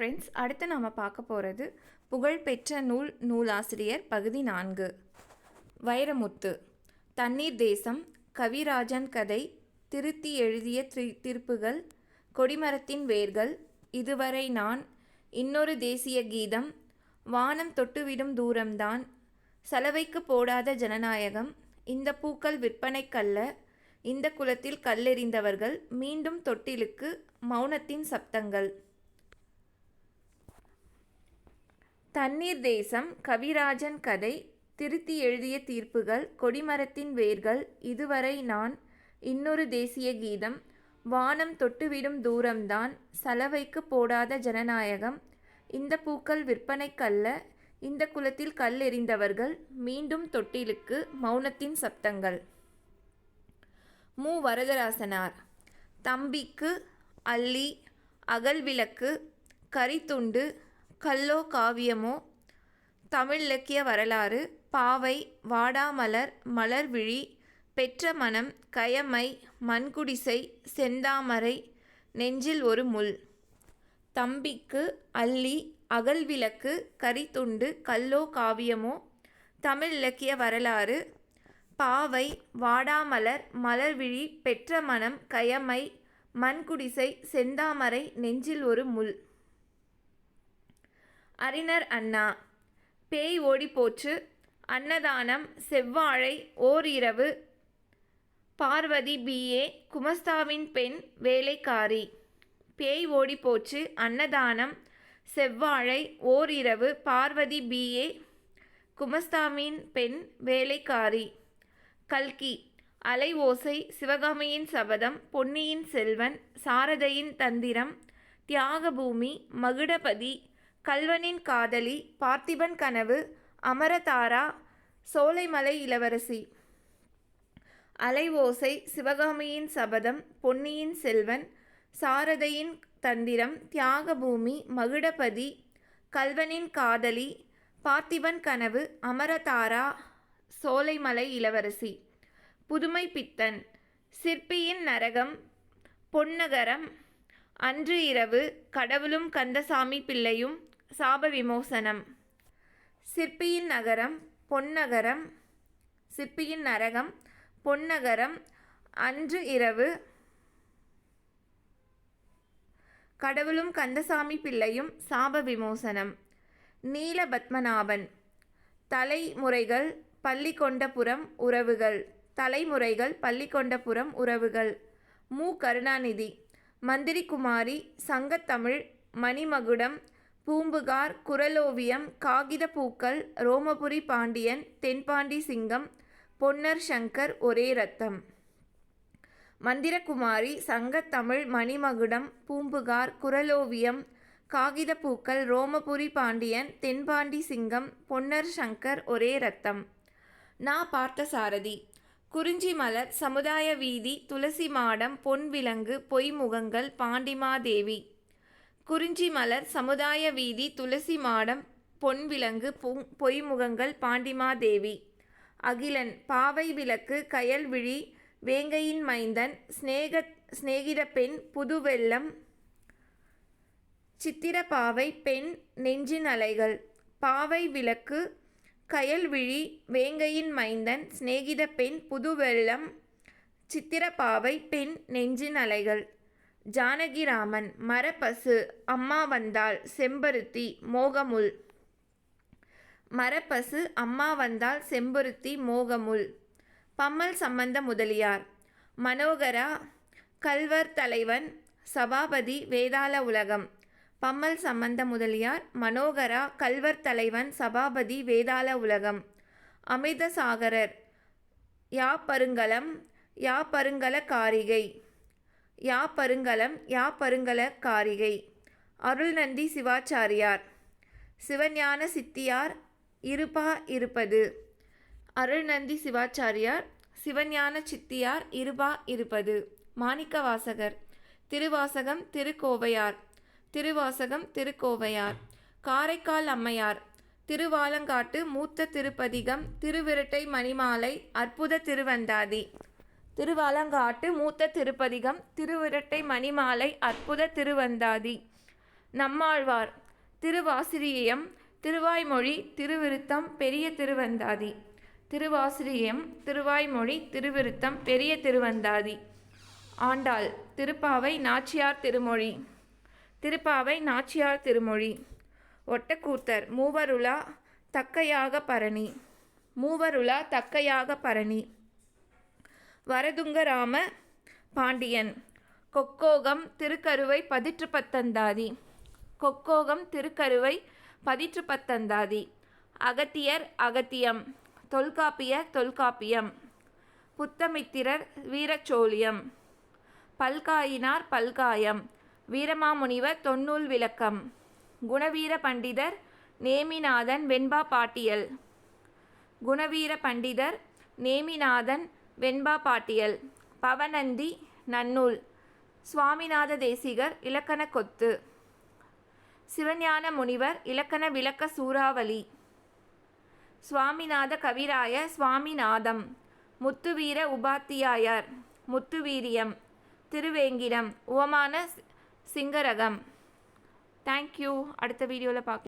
Friends அடுத்து நாம் பார்க்க போகிறது புகழ்பெற்ற நூல் நூலாசிரியர் பகுதி நான்கு. வைரமுத்து. தண்ணீர் தேசம் கவிராஜன் கதை திருத்தி எழுதிய தி திருப்புகள் கொடிமரத்தின் வேர்கள் இதுவரை நான் இன்னொரு தேசிய கீதம் வானம் தொட்டுவிடும் தூரம்தான் சலவைக்கு போடாத ஜனநாயகம் இந்த பூக்கள் விற்பனைக்கல்ல இந்த குலத்தில் கல்லெறிந்தவர்கள் மீண்டும் தொட்டிலுக்கு மௌனத்தின் சப்தங்கள். தண்ணீர் தேசம் கவிராஜன் கதை திருத்தி எழுதிய தீர்ப்புகள் கொடிமரத்தின் வேர்கள் இதுவரை நான் இன்னொரு தேசிய கீதம் வானம் தொட்டுவிடும் தூரம்தான் சலவைக்கு போடாத ஜனநாயகம் இந்த பூக்கள் விற்பனைக்கல்ல இந்த குலத்தில் கல்லெறிந்தவர்கள் மீண்டும் தொட்டிலுக்கு மௌனத்தின் சப்தங்கள். மு. வரதராசனார் தம்பிக்கு அள்ளி அகல்விளக்கு கரித்துண்டு கல்லோ காவியமோ? தமிழ் இலக்கிய வரலாறு பாவை வாடாமலர் மலர்விழி பெற்ற மனம் கயமை மண்குடிசை செந்தாமரை நெஞ்சில் ஒரு முள். தம்பிக்கு அள்ளி அகல்விளக்கு கரித்துண்டு கல்லோ காவியமோ? தமிழ் இலக்கிய வரலாறு பாவை வாடாமலர் மலர்விழி பெற்ற மனம் கயமை மண்குடிசை செந்தாமரை நெஞ்சில் ஒரு முள். அறிஞர் அண்ணா. பேய் ஓடிப்போச்சு அன்னதானம் செவ்வாழை ஓர் இரவு பார்வதி பிஏ குமஸ்தாவின் பெண் வேலைக்காரி. பேய் ஓடிப்போச்சு அன்னதானம் செவ்வாழை ஓர் இரவு பார்வதி பிஏ குமஸ்தாவின் பெண் வேலைக்காரி. கல்கி அலை ஓசை சிவகாமியின் சபதம் பொன்னியின் செல்வன் சாரதையின் தந்திரம் தியாகபூமி மகுடபதி கல்வனின் காதலி பார்த்திபன் கனவு அமரதாரா சோலைமலை இளவரசி. அலை ஓசை சிவகாமியின் சபதம் பொன்னியின் செல்வன் சாரதையின் தந்திரம் தியாகபூமி மகுடபதி கல்வனின் காதலி பார்த்திபன் கனவு அமரதாரா சோலைமலை இளவரசி. புதுமை பித்தன் சிற்பியின் நரகம் பொன்னகரம் அன்று இரவு கடவுளும் கந்தசாமி பிள்ளையும் சாப விமோசனம். சிற்பியின் நகரம் பொன்னகரம். சிற்பியின் நரகம் பொன்னகரம். அன்று இரவு கடவுளும் கந்தசாமி பிள்ளையும் சாப விமோசனம். நீலபத்மநாபன். தலைமுறைகள் பள்ளிக்கொண்டபுரம் உறவுகள். தலைமுறைகள் பள்ளிக்கொண்டபுரம் உறவுகள். மு. கருணாநிதி. மந்திரிகுமாரி சங்கத்தமிழ் மணிமகுடம் பூம்புகார் குரலோவியம் காகித பூக்கள் ரோமபுரி பாண்டியன் தென்பாண்டி சிங்கம் பொன்னர் சங்கர் ஒரே ரத்தம் மந்திரகுமாரி சங்கத்தமிழ் மணிமகுடம் பூம்புகார் குரலோவியம் காகித பூக்கள் ரோமபுரி பாண்டியன் தென்பாண்டி சிங்கம் பொன்னர் சங்கர் ஒரே ரத்தம் நா பார்த்தசாரதி. குறிஞ்சி மலர் சமுதாய வீதி துளசி மாடம் பொன் விலங்கு பொய்முகங்கள் பாண்டிமாதேவி குறிஞ்சி மலர் சமுதாய வீதி துளசி மாடம் பொன் விலங்கு பொய்முகங்கள் பாண்டிமாதேவி அகிலன் பாவை விளக்கு கயல்விழி வேங்கையின் மைந்தன் ஸ்நேக ஸ்நேகித பெண் புதுவெல்லம் சித்திரப்பாவை பெண் நெஞ்சின் அலைகள். பாவை விளக்கு கயல்விழி வேங்கையின் மைந்தன் சிநேகித பெண் புதுவெள்ளம் சித்திரப்பாவை பெண் நெஞ்சின் அலைகள். ஜானகிராமன் மரப்பசு அம்மா வந்தால் செம்பருத்தி மோகமுல் மரப்பசு அம்மா வந்தால் செம்பருத்தி மோகமுல் பம்மல் சம்பந்த முதலியார். மனோகரா கல்வர் தலைவன். சபாபதி வேதாள உலகம். பம்மல் சம்பந்த முதலியார். மனோகரா கல்வர் தலைவன். சபாபதி வேதாள உலகம். அமிர்தசாகரர். யா பருங்கலம். யா பருங்கல காரிகை யா பருங்கலம் யா பருங்கல காரிகை அருள்நந்தி சிவாச்சாரியார். சிவஞான சித்தியார் இருபா இருப்பது அருள்நந்தி சிவாச்சாரியார் சிவஞான சித்தியார் இருபா இருப்பது மாணிக்கவாசகர். திருவாசகம் திருக்கோவையார். திருவாசகம் திருக்கோவையார். காரைக்கால் அம்மையார். திருவாலங்காட்டு மூத்த திருப்பதிகம் திருவிரட்டை மணிமாலை அற்புத திருவந்தாதி. திருவாலங்காட்டு மூத்த திருப்பதிகம் திருவிரட்டை மணிமாலை அற்புத திருவந்தாதி. நம்மாழ்வார் திருவாசிரியம் திருவாய்மொழி திருவிருத்தம் பெரிய திருவந்தாதி. திருவாசிரியம் திருவாய்மொழி திருவிருத்தம் பெரிய திருவந்தாதி. ஆண்டாள் திருப்பாவை நாச்சியார் திருமொழி. திருப்பாவை நாச்சியார் திருமொழி. ஒட்டக்கூத்தர் மூவருளா தக்கையாக பரணி. மூவருளா தக்கையாக பரணி. வரதுங்கராம பாண்டியன். கொக்கோகம் திருக்கருவை பதிற்று பத்தந்தாதி கொக்கோகம் திருக்கருவை பதிற்று பத்தந்தாதி அகத்தியர் அகத்தியம் தொல்காப்பியர் தொல்காப்பியம் புத்தமித்திரர் வீரச்சோழியம் பல்காயினார் பல்காயம் வீரமாமுனிவர் தொன்னூல் விளக்கம் குணவீர பண்டிதர் நேமிநாதன் வெண்பா பாட்டியல் குணவீர பண்டிதர் நேமிநாதன் வெண்பா பாட்டியல் பவநந்தி நன்னூல் சுவாமிநாத தேசிகர் இலக்கண கொத்து. சிவஞான முனிவர் இலக்கண விளக்க சூறாவளி. சுவாமிநாத கவிராய சுவாமிநாதம் முத்துவீர உபாத்தியாயர் முத்துவீரியம் திருவேங்கிடம் உவமான சிங்கரகம். தேங்க்யூ அடுத்த வீடியோவில் பார்க்கலாம்